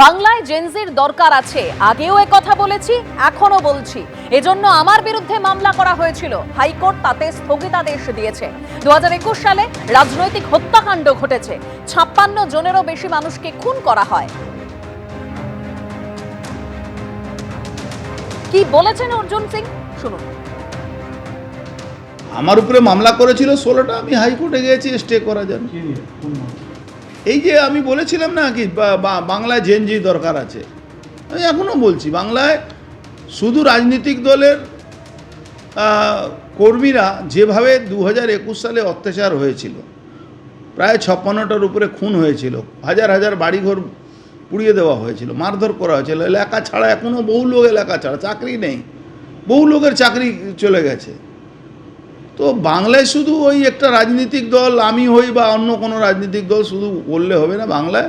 বাংলায় জেনজির দরকার আছে। আগেও এ কথা বলেছি এখনও বলছি। এজন্য আমার বিরুদ্ধে মামলা করা হয়েছিল। হাইকোর্ট তাতে স্থগিতাদেশ দিয়েছে। দুহাজার একুশ সালে রাজনৈতিক হত্যাকাণ্ড ঘটেছে। ছাপ্পান্ন জনেরও বেশি মানুষকে খুন করা হয়। কি বলেছেন অর্জুন সিং? শুনুন। আমার উপরে মামলা করেছিল ষোলোটা আমি হাইকোর্টে গিয়েছি স্টে করা যাবে। এই যে আমি বলেছিলাম না কি বাংলায় জেনজি দরকার আছে। আমি এখনও বলছি, বাংলায় শুধু রাজনৈতিক দলের কর্মীরা যেভাবে দু হাজার একুশ সালে অত্যাচার হয়েছিল, প্রায় ছাপ্পান্নটার উপরে খুন হয়েছিল, হাজার হাজার বাড়িঘর পুড়িয়ে দেওয়া হয়েছিল, মারধর করা হয়েছিল, এলাকা ছাড়া এখনও বহু লোক এলাকা ছাড়া, চাকরি নেই, বহু লোকের চাকরি চলে গেছে। তো বাংলায় শুধু ওই একটা রাজনৈতিক দল, আমি হই বা অন্য কোনো রাজনৈতিক দল শুধু বললে হবে না, বাংলায়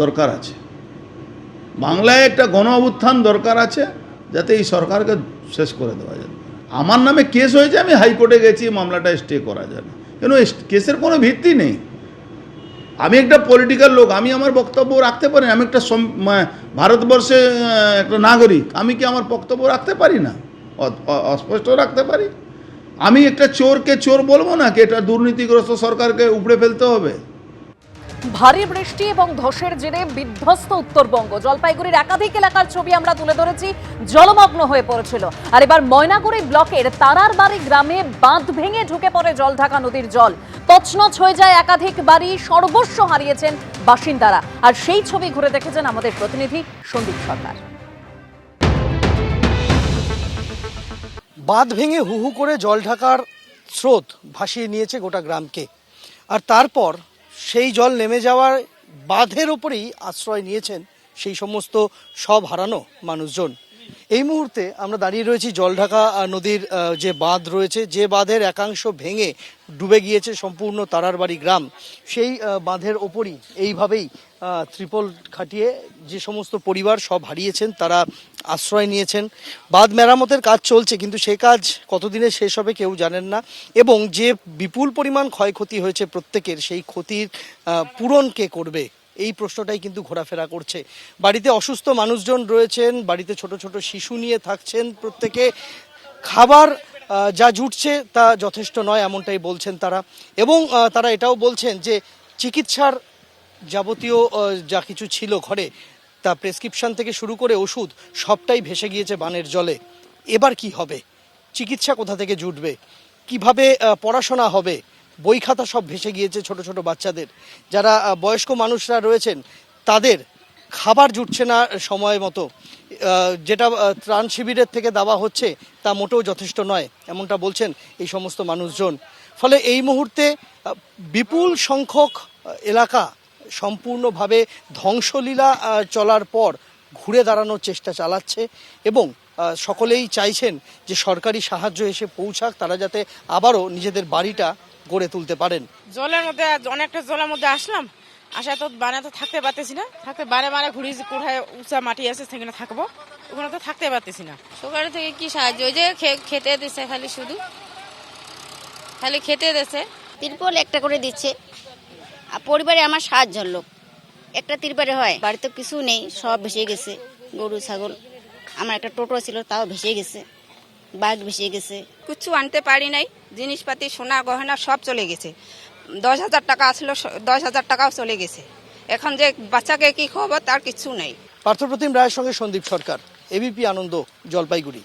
দরকার আছে। বাংলায় একটা গণ অভ্যুত্থান দরকার আছে, যাতে এই সরকারকে শেষ করে দেওয়া যায়। আমার নামে কেস হয়েছে, আমি হাইকোর্টে গেছি, মামলাটা স্টে করা যাবে কেন কেসের কোনো ভিত্তি নেই। আমি একটা পলিটিক্যাল লোক, আমি আমার বক্তব্য রাখতে পারি। আমি একটা ভারতবর্ষে একটা নাগরিক, আমি কি আমার বক্তব্য রাখতে পারি না? অস্পষ্ট রাখতে পারি? আমি একটা চোরকে চোর বলব না কি, এটা দুর্নীতিগ্রস্ত সরকারকে উপড়ে ফেলতে হবে? ভারী বৃষ্টি এবং ধসের জেরে বিধ্বস্ত উত্তরবঙ্গ। জলপাইগুড়ির একাধিক এলাকার ছবি আমরা তুলে ধরেছি, জলমগ্ন হয়ে পড়েছিল। আর এবার ময়নাগুড়ি ব্লকের তারার বাড়ি গ্রামে বাঁধ ভেঙে ঢুকে পড়ে জলঢাকা নদীর জল। তছনছ হয়ে যায় একাধিক বাড়ি, সর্বস্ব হারিয়েছেন বাসিন্দারা। আর সেই ছবি ঘুরে দেখেছেন আমাদের প্রতিনিধি সন্দীপ সরকার। বাঁধ ভেঙে হু হু করে জল ঢাকার স্রোত ভাসিয়ে নিয়েছে গোটা গ্রামকে। আর তারপর সেই জল নেমে যাওয়ার বাঁধের ওপরেই আশ্রয় নিয়েছেন সেই সমস্ত সব হারানো মানুষজন। এই মুহূর্তে আমরা দাঁড়িয়ে রয়েছি জলঢাকা নদীর যে বাঁধ রয়েছে, যে বাঁধের একাংশ ভেঙে ডুবে গিয়েছে সম্পূর্ণ তারারবাড়ি গ্রাম। সেই বাঁধের ওপরই এইভাবেই ত্রিপল খাটিয়ে যে সমস্ত পরিবার সব হারিয়েছেন, তারা আশ্রয় নিয়েছেন। বাঁধ মেরামতের কাজ চলছে, কিন্তু সে কাজ কতদিনে শেষ হবে কেউ জানেন না। এবং যে বিপুল পরিমাণ ক্ষয়ক্ষতি হয়েছে প্রত্যেকের, সেই ক্ষতির পূরণ কে করবে? এই প্রশ্নটাই কিন্তু ঘোরাফেরা করছে। বাড়িতে অসুস্থ মানুষজন রয়েছেন, বাড়িতে ছোট ছোট শিশু নিয়ে থাকছেন প্রত্যেকে। খাবার যা জুটছে তা যথেষ্ট নয় এমনটাই বলছেন তারা। এবং তারা এটাও বলছেন যে চিকিৎসার যাবতীয় যা কিছু ছিল ঘরে, তা প্রেসক্রিপশন থেকে শুরু করে ওষুধ, সবটাই ভেসে গিয়েছে বানের জলে। এবার কি হবে? চিকিৎসা কোথা থেকে জুটবে? কীভাবে পড়াশোনা হবে? বই খাতা সব ভেসে গিয়েছে ছোট ছোট বাচ্চাদের। যারা বয়স্ক মানুষরা রয়েছেন, তাদের খাবার জুটছে না সময় মতো। যেটা ত্রাণ শিবিরের থেকে দেওয়া হচ্ছে, তা মোটেও যথেষ্ট নয়, এমনটা বলছেন এই সমস্ত মানুষজন। ফলে এই মুহূর্তে বিপুল সংখ্যক এলাকা সম্পূর্ণভাবে ধ্বংসলীলা চলার পর ঘুরে দাঁড়ানোর চেষ্টা চালাচ্ছে এবং সকলেই চাইছেন যে সরকারি সাহায্য এসে পৌঁছাক, তারা যাতে আবারও নিজেদের বাড়িটা গড়ে তুলতে পারেন। জলের মধ্যে অনেকটা জলের মধ্যে আসলাম। আসা তো বানে তো থাকতে পারতেছি না। থাকতে বারে বারে ঘুরি কোথায় উঁচা মাটি আছে সেখানে থাকব। ওখানে তো থাকতে পারতেছি না। সরকার থেকে কি সাহায্য? ওই যে খে- খেতে দিচ্ছে খালি শুধু। খালি খেতে দিচ্ছে তিরপল একটা করে দিচ্ছে। আর পরিবারে আমার সাতজন লোক। একটা তিরপারে হয়। বাড়িতে কিছু নেই সব ভেসে গেছে। গরু ছাগল। আমার একটা টোটো ছিল তাও ভেসে গেছে। বাইক ভেসে গেছে। কিছু আনতে পারি নাই জিনিসপাতি সোনা গহনা সব চলে গেছে। দশ হাজার টাকা আসলো দশ হাজার টাকাও চলে গেছে। এখন যে বাচ্চাকে কি খবর তার কিছু নেই। পার্থপ্রতিম রায়ের সঙ্গে সন্দীপ সরকার এবিপি আনন্দ জলপাইগুড়ি।